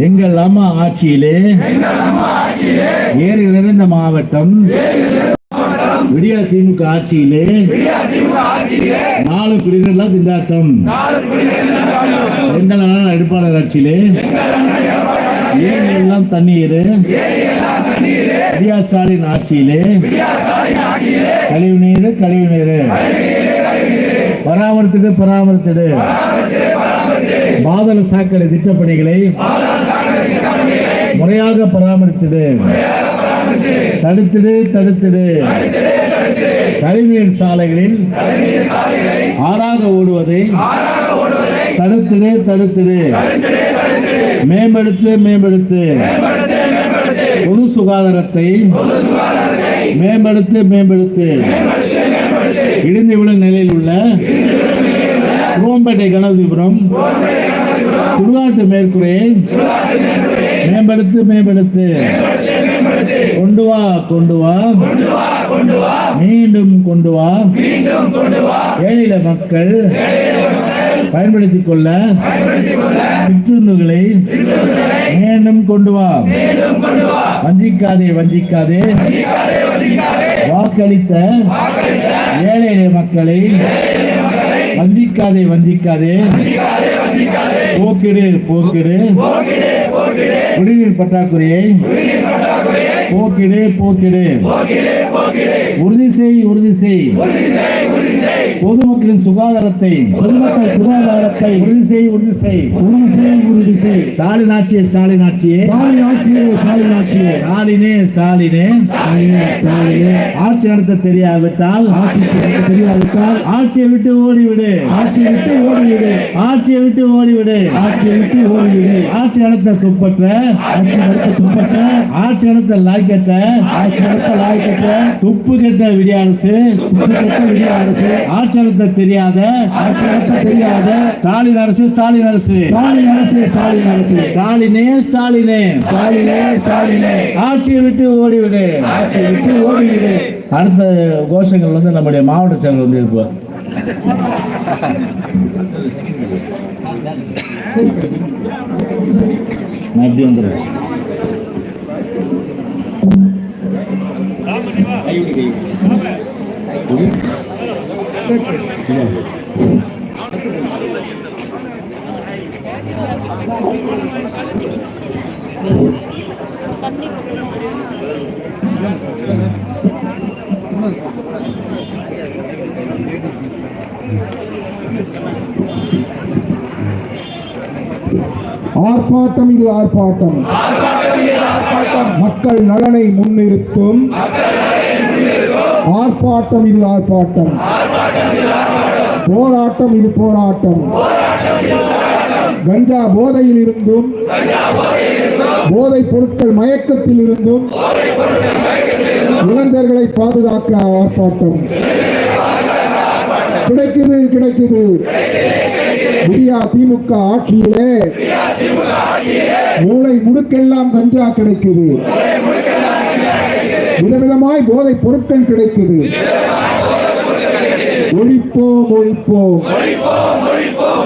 எங்கள் அம்மா ஆட்சியிலே? ஏறு நிறைந்த மாவட்டம். விடியா திமுக ஆட்சியிலே. நாலு பிரிவினர்லாம் திண்டாட்டம். எங்கள் அண்ணன் அடுப்பாளர் ஆட்சியிலே. ஏரி எல்லாம் தண்ணீர். விடியா ஸ்டாலின் ஆட்சியிலே. கழிவு நீர் கழிவு நீர். பராமரித்துடு பராமரித்துடு. பாதல சாக்கடை திட்டப்பணிகளை முறையாக பராமரித்திடு. தடுத்திடு தடுத்திடு. கழிவுநீர் சாலைகளில் ஆறாக ஓடுவதை தடுத்திடு தடுத்திடு. மேம்படுத்து மேம்படுத்து. பொது சுகாதாரத்தை மேம்படுத்து மேம்படுத்து. இடிந்து விழும் நிலையில் உள்ள குரோம்பேட்டை கனதிபுரம் சுடுகாட்டு மேற்கூரையை மேம்படுத்து மேம்படுத்து. கொண்டு வா கொண்டு வா. மீண்டும் கொண்டு வா. ஏழில மக்கள் பயன்படுத்திக் கொள்ள சிற்றுந்துகளை மீண்டும் கொண்டு வா. வஞ்சிக்காதே வஞ்சிக்காதே. வாக்களித்த ஏழை மக்களை வஞ்சிக்காதே வஞ்சிக்காதே. போக்கிடு. போக்கிடு. குடிநீர் பற்றாக்குறையை போக்கிடு போக்கிடு. உறுதி செய் உறுதி செய். பொதுமக்களின் சுகாதாரத்தை பொதுமக்கள் சுகாதாரத்தை உறுதி செய் உறுதி செய். உறுதி செய் உறுதி செய் ஸ்டாலின் ஆட்சியே ஸ்டாலின் ஆட்சியே ஸ்டாலின் ஆட்சியே ஸ்டாலின் ஆட்சியே ஸ்டாலினே. ஸ்டாலினே ஸ்டாலினே ஸ்டாலினே ஆட்சி நடத்த தெரியாவிட்டால்? ஆட்சி ஆட்சியை விட்டு ஓடிவிடு. ஆட்சியை விட்டு ஓடிவிடு. ஆட்சியை விட்டு ஓடிவிடு. ஆட்சியை விட்டு ஓடிவிடு. ஆட்சி நடத்த துப்பற்ற ஆட்சி நடத்த துன்பட்ட ஆட்சி நடத்த லாய்க்கற்ற ஆட்சி நடத்த லாய்க்கற்ற துப்பு கெட்ட விடிய அரசு. ஆட்சி நடத்த தெரியாத. ஆட்சி நடத்த தெரியாத. ஸ்டாலின் அரசு ஸ்டாலின் அரசு. ஸ்டாலின் அரசு ஸ்டாலின் அரசு ஸ்டாலினே ஸ்டாலினே. ஸ்டாலினே ஸ்டாலினே. ஆட்சியை விட்டு ஓடிவிடு. ஆட்சியை விட்டு ஓடிவிடு. அடுத்த கோஷங்கள் வந்து நம்முடைய மாவட்ட செயலர் வந்து இருப்பார் நான் எப்படி வந்துடுறேன். ஆர்ப்பாட்டம் இது ஆர்ப்பாட்டம். மக்கள் நலனை முன்னிறுத்தும். ஆர்ப்பாட்டம் இது ஆர்ப்பாட்டம். போராட்டம் இது போராட்டம். கஞ்சா போதையில் இருந்தும் போதை பொருட்கள் மயக்கத்தில் இருந்தும் இளைஞர்களை பாதுகாக்க ஆர்ப்பாட்டம். கிடைக்குது கிடைக்குது. விடியா திமுக ஆட்சியிலே மூளை முடுக்கெல்லாம் கஞ்சா கிடைக்குது. விதவிதமாய் போதைப் பொருட்கள் கிடைக்குது. ஒழிப்போம் ஒழிப்போம்.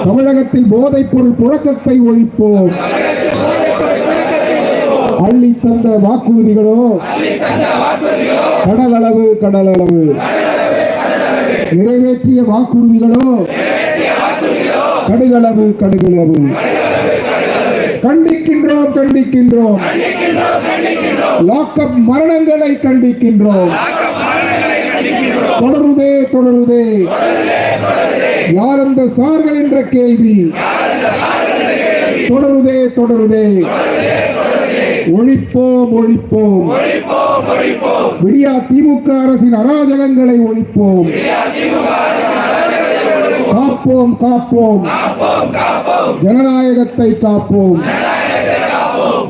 தமிழகத்தில் போதைப் பொருள் புழக்கத்தை ஒழிப்போம். அள்ளி தந்த வாக்குறுதிகளோ கடலளவு கடலளவு. நிறைவேற்றிய வாக்குறுதிகளோ கடுகளவு கடுகளவு. கண்டிக்கின்றோம் கண்டிக்கின்றோம். லாக்அப் மரணங்களை கண்டிக்கின்றோம். தொடருதே தொடருதே. யார் அந்த சார்கள் என்ற கேள்வி. தொடருதே தொடருதே. ஒழிப்போம் ஒழிப்போம். விடியா திமுக அரசின் அராஜகங்களை ஒழிப்போம். காப்போம் காப்போம். ஜனநாயகத்தை காப்போம்.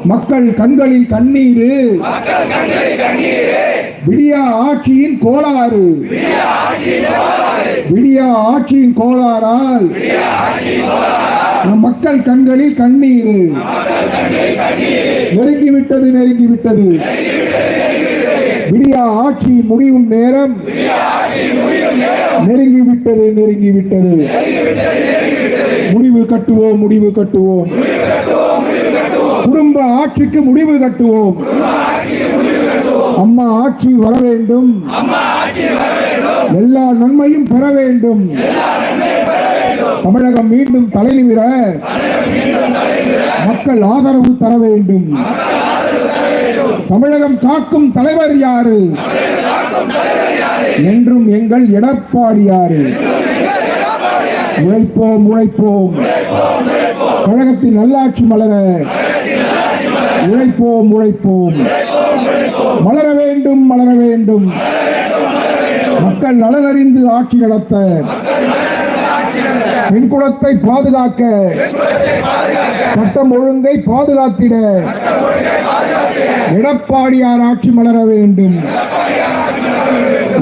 மக்கள் கண்களில் கண்ணீரு. விடியா ஆட்சியின் கோளாறு. விடியா ஆட்சியின் கோளாறால் நம் மக்கள் கண்களில் கண்ணீர். நெருங்கிவிட்டது நெருங்கிவிட்டது. விடியா ஆட்சி முடியும் நேரம். நெருங்கிவிட்டது நெருங்கிவிட்டது. முடிவு கட்டுவோம் முடிவு கட்டுவோம். குடும்ப ஆட்சிக்கு முடிவு கட்டுவோம். அம்மா ஆட்சி வர வேண்டும். எல்லா நன்மையும் பெற வேண்டும். தமிழகம் மீண்டும் தலைநிமிர மக்கள் ஆதரவு தர வேண்டும். தமிழகம் காக்கும் தலைவர் யாரு? என்றும் எங்கள் எடப்பாடியாரு உழைப்போம் உழைப்போம். கழகத்தின் நல்லாட்சி மலர உழைப்போம் உழைப்போம். மலர வேண்டும் மலர வேண்டும். மக்கள் நலனறிந்து ஆட்சி நடத்த. பெண் குலத்தை பாதுகாக்க. சட்டம் ஒழுங்கை பாதுகாத்திட. எடப்பாடியார் ஆட்சி மலர வேண்டும்.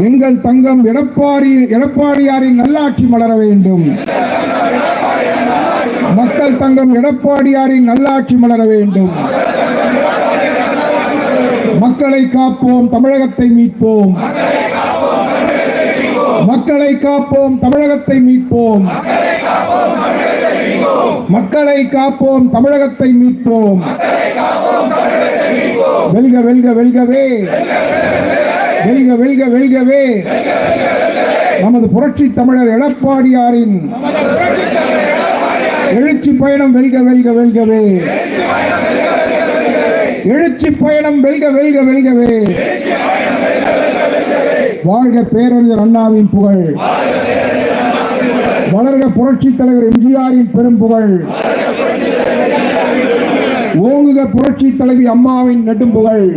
எங்கள் தங்கம் எடப்பாடி எடப்பாடியாரின் நல்லாட்சி மலர வேண்டும். மக்கள் தங்கம் எடப்பாடியாரின் நல்லாட்சி மலர வேண்டும். மக்களை காப்போம் தமிழகத்தை மீட்போம். மக்களை காப்போம் தமிழகத்தை மீட்போம். மக்களை காப்போம் தமிழகத்தை மீட்போம். வெல்க வெல்க வெல்கவே. வெல்க வெல்க வெல்கவே. நமது புரட்சி தமிழர் எடப்பாடியாரின் எழுச்சி பயணம் வெல்க வெல்க வெல்கவே. எழுச்சி பயணம் வெல்க வெல்க வெல்கவே. வாழ்க பேரறிஞர் அண்ணாவின் புகழ். வளர்க புரட்சி தலைவர் எம்ஜிஆரின் பெரும் புகழ். ஓங்குக புரட்சி தலைவி அம்மாவின் நெடும் புகழ்.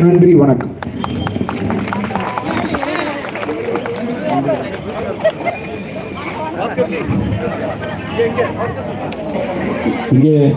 நன்றி வணக்கம். 이게